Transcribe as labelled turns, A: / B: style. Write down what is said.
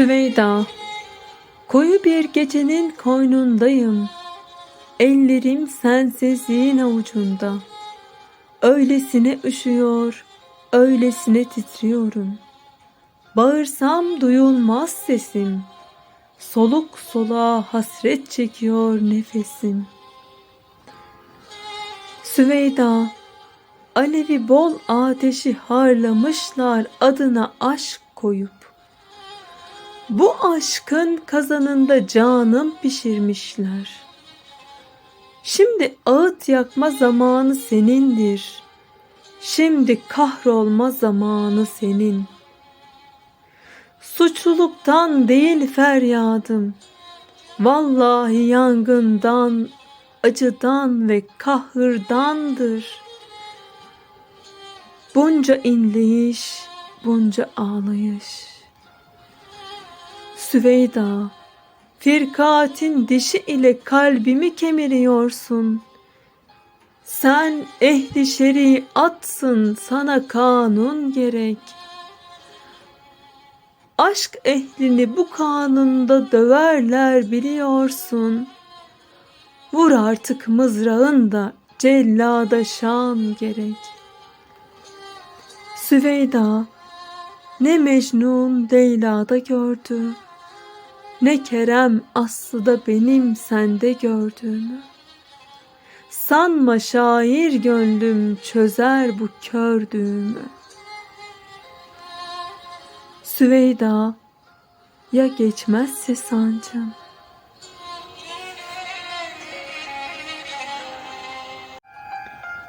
A: Süveyda Koyu bir gecenin koynundayım. Ellerim sensizliğin avucunda. Öylesine üşüyor, öylesine titriyorum. Bağırsam duyulmaz sesim. Soluk soluğa hasret çekiyor nefesim. Süveyda Alevi bol ateşi harlamışlar adına aşk koyup bu aşkın kazanında canım pişirmişler. Şimdi ağıt yakma zamanı senindir. Şimdi kahrolma zamanı senin. Suçluluktan değil feryadım. Vallahi yangından, acıdan ve kahırdandır. Bunca inleyiş, bunca ağlayış. Süveyda, firkatin dişi ile kalbimi kemiriyorsun. Sen ehli şeriatsın, sana kanun gerek. Aşk ehlini bu kanunda döverler biliyorsun. Vur artık mızrağın da cellada şan gerek. Süveyda, ne Mecnun Leyla'da gördü, ne Kerem Aslı'da benim sende gördüğümü. Sanma şair gönlüm çözer bu kördüğümü. Süveyda ya geçmezse sancım,